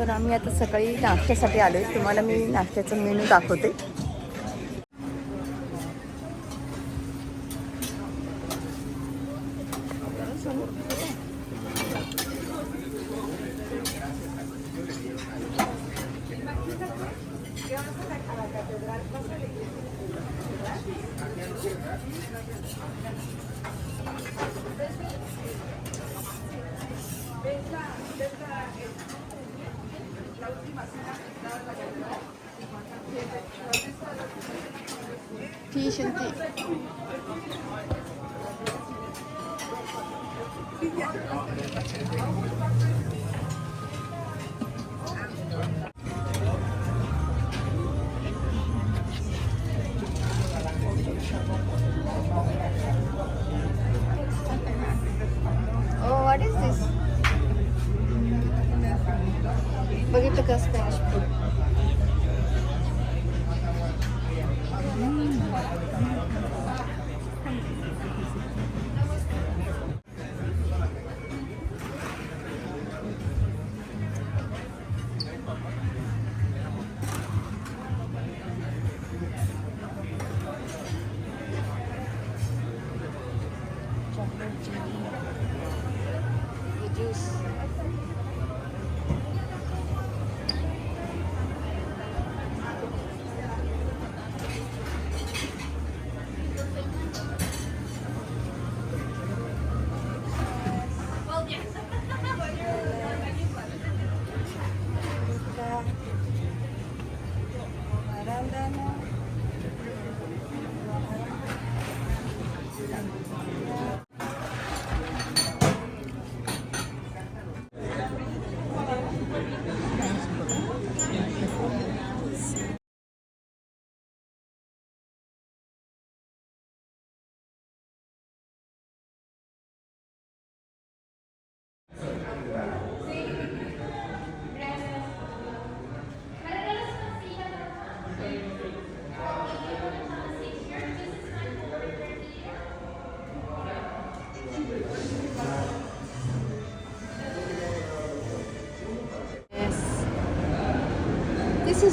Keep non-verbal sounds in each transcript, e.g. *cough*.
तर आम्ही आता सकाळी नाश्त्यासाठी आलो आहे तुम्हाला मी नाश्त्याचं मेनू दाखवते. శంతి oh, what is this? Spanish.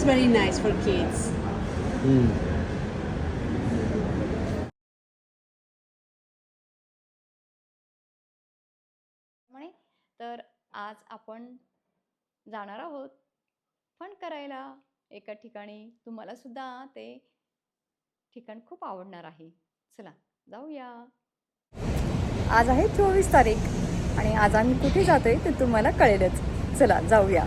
Very nice for kids. म्हणे तर आज आपण जाणार आहोत फन करायला. एका ठिकाणी तुम्हाला सुद्धा ते ठिकाण खूप आवडणार आहे. चला जाऊया. आज आहे चोवीस तारीख आणि आज आम्ही कुठे जातोय ते तुम्हाला कळेलच. चला जाऊया.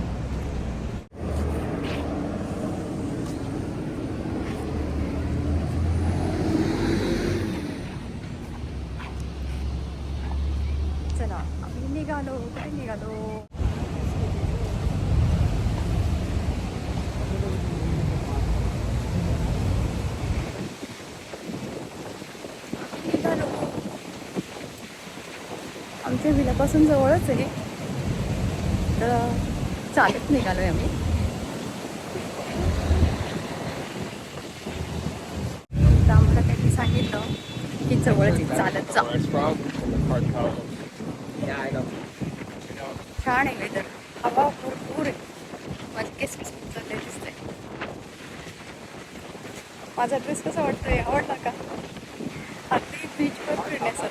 निघालो कुठे निघालो? निघालो. आमच्या विलापासून जवळच आहे. तर चालत निघालोय आम्ही. तर आम्हाला त्यांनी सांगितलं की जवळच आहे, चालत जा. छान आहे वेदर हवा भरपूर आहे. माझे केस केस माझा ड्रेस कसा वाटतोय? आवडला का? अगदी बीचवर फिरण्यासारखं.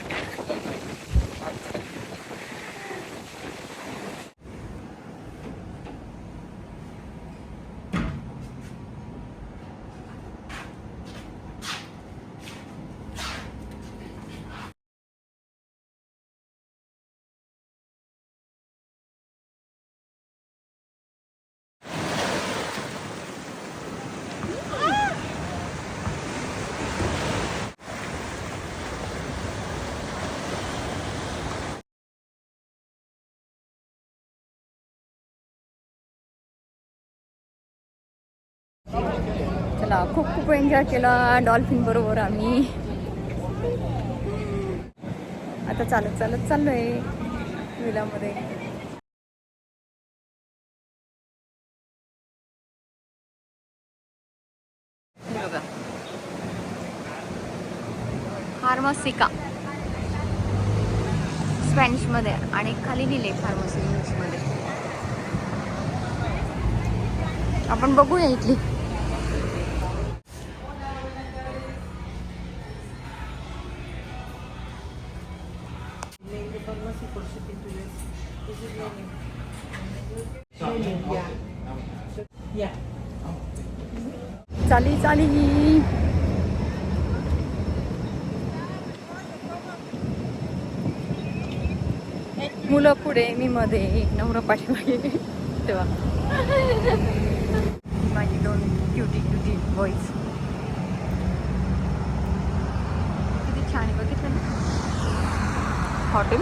चला खूप खूप एन्जॉय केला डॉल्फिन बरोबर आम्ही. आता चालत चालत चाललोय विलामध्ये. फार्मासिका. बघा मध्ये स्पॅनिशमध्ये आणि खाली लिहिले फार्मसी इंग्लिशमध्ये आपण बघूया इथली. चाली चाली मुलं पुढे मी मध्ये. नवरा पाठीमागे. तेव्हा माझी दोन क्युटी क्युटी बॉईज किती छान आहे बघितलं ना हॉटेल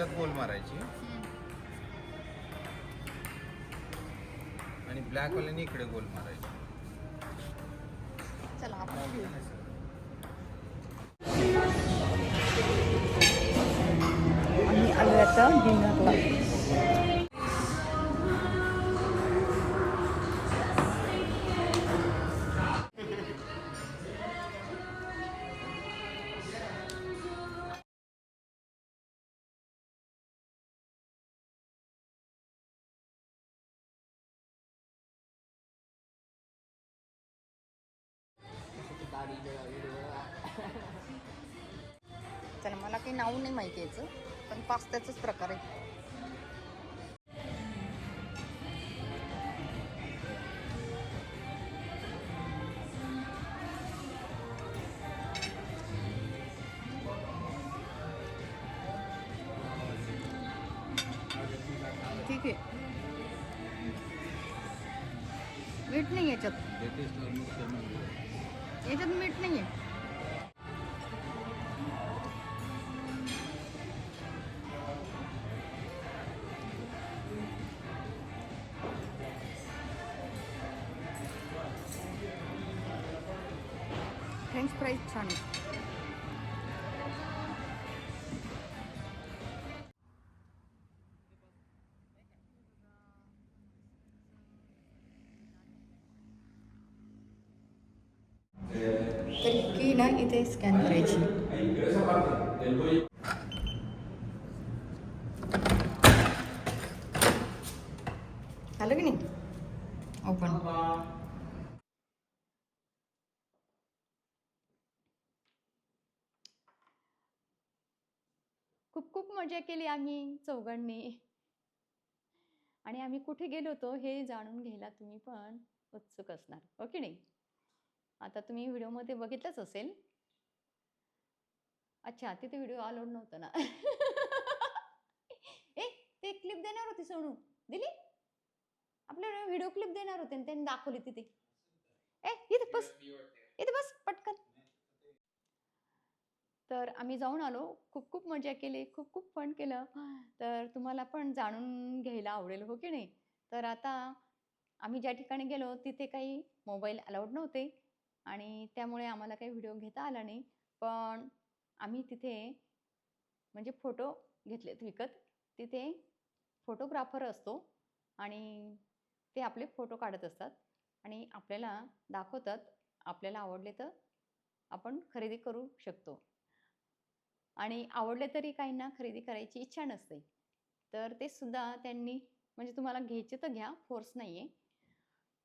ह्याच्यात गोल मारायची. आणि ब्लॅकवाल्याने इकडे गोल मारायची. चला आपण घेऊ. आम्ही आलो आता डिनरला काही नाव नाही माहिती याचं पण पास्त्याचाच प्रकार आहे. ठीक आहे. मीठ नाही याच्यात. याच्यात मीठ नाही आहे. फ्रेंच फ्राईज छान आहे तर की ना इथे स्कॅन करायची. खूप मजा केली आम्ही चौघांनी. आणि आम्ही कुठे गेलो होतो हे जाणून घ्यायला तुम्ही पण उत्सुक असणार हो की नाही? आता तुम्ही व्हिडिओमध्ये बघितलंच असेल. अच्छा तिथे व्हिडिओ अलाउड नव्हतं ना? *laughs* ए ते क्लिप देणार होती सोनू. दिली? आपल्याला व्हिडिओ क्लिप देणार होते आणि त्यांनी दाखवली तिथे. ए इथे बस. इथे बस पटकन. तर आम्ही जाऊन आलो. खूप खूप मजा केली. खूप खूप फन केलं. तर तुम्हाला पण जाणून घ्यायला आवडेल हो की नाही? तर आता आम्ही ज्या ठिकाणी गेलो तिथे काही मोबाईल अलाउड नव्हते. आणि त्यामुळे आम्हाला काही व्हिडिओ घेता आला नाही. पण आम्ही तिथे म्हणजे फोटो घेतलेत विकत. तिथे फोटोग्राफर असतो आणि ते आपले फोटो काढत असतात. आणि आपल्याला दाखवतात. आपल्याला आवडले तर आपण खरेदी करू शकतो. आणि आवडले तरी काहींना खरेदी करायची इच्छा नसते. तर ते सुद्धा त्यांनी म्हणजे तुम्हाला घ्यायचे तर घ्या फोर्स नाही आहे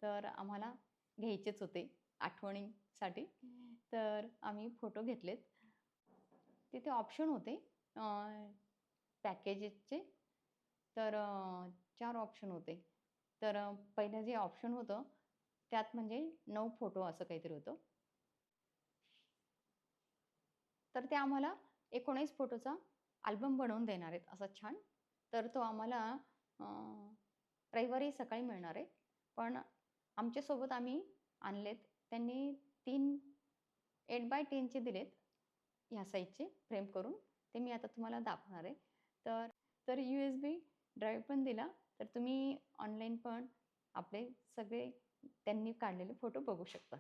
तर आम्हाला घ्यायचेच होते आठवणीसाठी. तर आम्ही फोटो घेतलेत. तिथे ऑप्शन होते पॅकेजेसचे तर चार ऑप्शन होते. तर पहिलं जे ऑप्शन होतं त्यात म्हणजे नऊ फोटो असं काहीतरी होतं. तर ते आम्हाला एकोणीस फोटोचा अल्बम बनवून देणार आहेत. असा छान. तर तो आम्हाला रविवारी सकाळी मिळणार आहे. पण आमच्यासोबत आम्ही आणलेत. त्यांनी तीन एट बाय टेनचे दिलेत ह्या साईजचे फ्रेम करून. ते मी आता तुम्हाला दाखवणार आहे. तर तर यू एस बी ड्राईव्ह पण दिला. तर तुम्ही ऑनलाईन पण आपले सगळे त्यांनी काढलेले फोटो बघू शकता.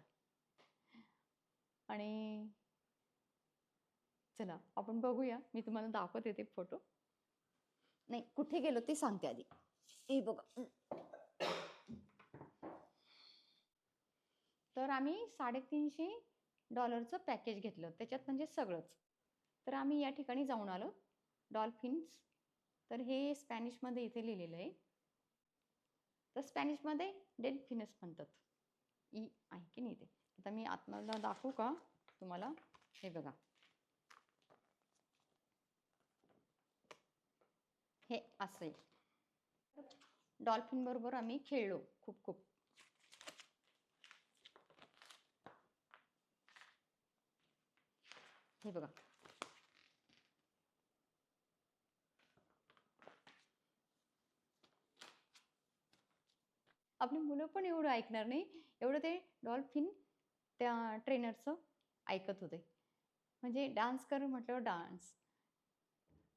आणि चला आपण बघूया. मी तुम्हाला दाखवते ते फोटो नाही कुठे गेलो ते सांगते आधी. हे बघा. तर आम्ही साडेतीनशे डॉलरचं पॅकेज घेतलं. त्याच्यात म्हणजे सगळंच. तर आम्ही या ठिकाणी जाऊन आलो. डॉल्फिन्स तर हे स्पॅनिशमध्ये इथे लिहिलेलं आहे. तर स्पॅनिशमध्ये डेल्फिनस म्हणतात. ई आहे की नाही ते? आता मी आतमधला दाखवू का तुम्हाला? हे बघा. हे असं डॉल्फिनबरोबर डॉल्फिन बरोबर आम्ही खेळलो खूप खूप. हे बघा. आपली मुलं पण एवढं ऐकणार नाही एवढं ते डॉल्फिन त्या ट्रेनरचं ऐकत होते. म्हणजे डान्स कर म्हटल्यावर डान्स.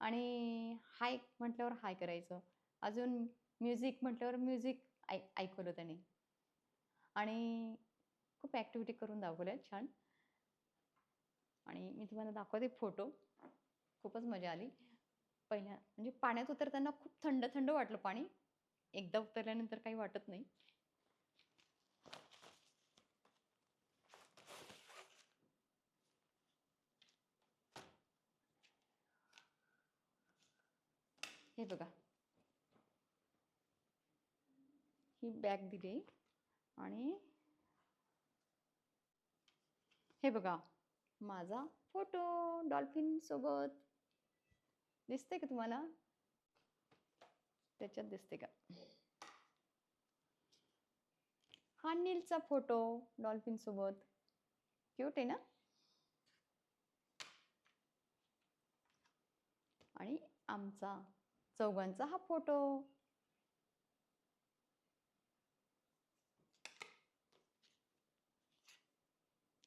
आणि हाय म्हटल्यावर हाय करायचं. अजून म्युझिक म्हटल्यावर म्युझिक ऐ ऐकवलं त्याने. आणि खूप ॲक्टिव्हिटी करून दाखवल्या छान. आणि मी तुम्हाला दाखवते फोटो खूपच मजा आली. पहिल्या म्हणजे पाण्यात उतरताना खूप थंड थंड वाटलं पाणी. एकदा उतरल्यानंतर काही वाटत नाही. हे बघा. ही बॅग दिली आणि हे बघा माझा फोटो डॉल्फिन सोबत. दिसते का तुम्हाला? त्याच्यात दिसते का? हा नीलचा फोटो डॉल्फिन सोबत. क्यूट आहे ना? आणि आमचा चौघांचा हा फोटो.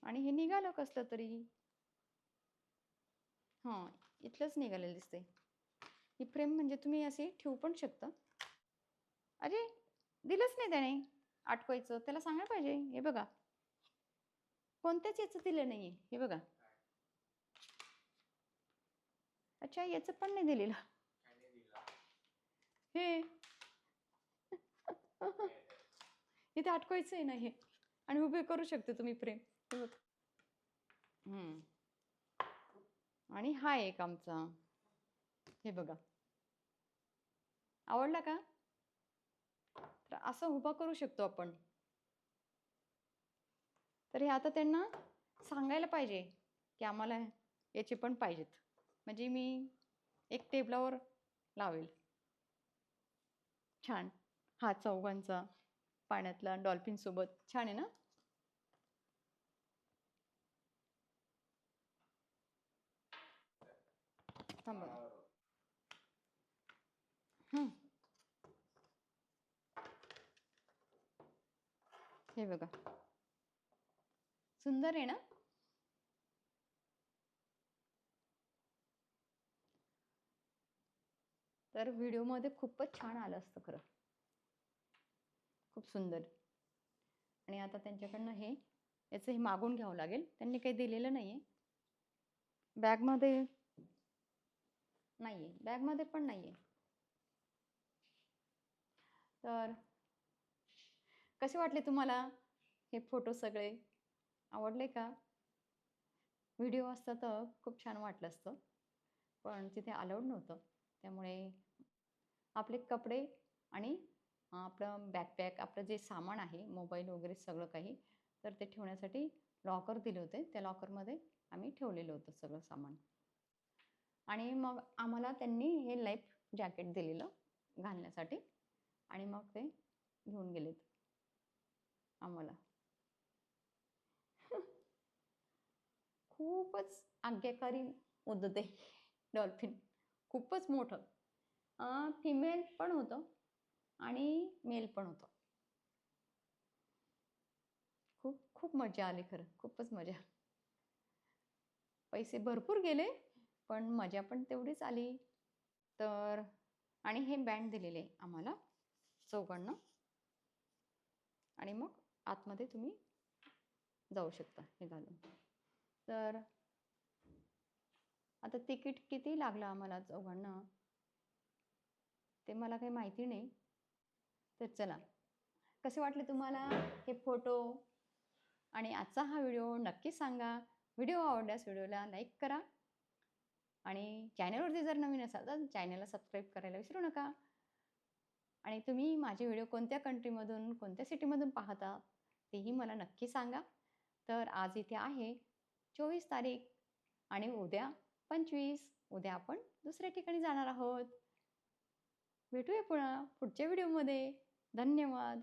आणि हे निघालं कसलं तरी. हां इथलंच निघालेलं दिसते ही फ्रेम म्हणजे तुम्ही असे ठेवू पण शकता. अरे दिलंच नाही त्याने आटवायचं त्याला सांगायला पाहिजे. हे बघा. कोणत्याच याचं दिलं नाहीये. हे बघा. अच्छा याचं पण नाही दिलेलं. हे. इथे अटकवायचं आहे ना हे. आणि उभे करू शकते तुम्ही प्रेम. हे बघ. हम्म. आणि हा एक आमचा. हे बघा. आवडला का? तर असं उभा करू शकतो आपण. तर हे आता त्यांना सांगायला पाहिजे की आम्हाला याचे पण पाहिजेत. म्हणजे मी एक टेबलावर लावेल. छान. हा चौघांचा पाण्यातला डॉल्फिन सोबत. छान आहे ना? थांबा. हे बघा. सुंदर आहे ना? तर व्हिडिओमध्ये खूपच छान आलं असतं खरं. खूप सुंदर. आणि आता त्यांच्याकडनं हे याचं हे मागून घ्यावं लागेल. त्यांनी काही दिलेलं नाही आहे बॅगमध्ये नाही आहे बॅगमध्ये पण नाही आहे तर कसे वाटले तुम्हाला हे फोटो सगळे? आवडले का? व्हिडिओ असता तर खूप छान वाटलं असतं. पण तिथे अलाउड नव्हतं. त्यामुळे आपले कपडे आणि आपलं बॅकपॅक आपलं जे सामान आहे मोबाईल वगैरे सगळं काही तर ते ठेवण्यासाठी लॉकर दिले होते. त्या लॉकरमध्ये आम्ही ठेवलेलं होतं सगळं सामान. आणि मग आम्हाला त्यांनी हे लाईफ जॅकेट दिलेलं घालण्यासाठी आणि मग ते घेऊन गेलेत. आम्हाला. *laughs* खूपच आज्ञाकारी होतं डॉल्फिन. खूपच मोठं. फिमेल पण होतं आणि मेल पण होतं. खूप खूप मजा आली खरं. खूपच मजा पैसे भरपूर गेले पण मजा पण तेवढीच आली. तर आणि हे बँड दिलेले आम्हाला चौघांना. आणि मग आतमध्ये तुम्ही जाऊ शकता हे घालून. तर आता तिकीट किती लागलं आम्हाला चौघांना? ते मला काही माहिती नाही. तर चला. कसे वाटले तुम्हाला हे फोटो? आणि आजचा हा व्हिडिओ नक्की सांगा. व्हिडिओ आवडल्यास व्हिडिओला लाईक करा. आणि चॅनलवरती जर नवीन असाल तर चॅनलला सबस्क्राईब करायला विसरू नका. आणि तुम्ही माझे व्हिडिओ कोणत्या कंट्रीमधून कोणत्या सिटीमधून पाहता तेही मला नक्की सांगा. तर आज इथे आहे चोवीस तारीख आणि उद्या पंचवीस उद्या आपण दुसऱ्या ठिकाणी जाणार आहोत. भेटूया पुन्हा पुढच्या व्हिडिओमध्ये. धन्यवाद.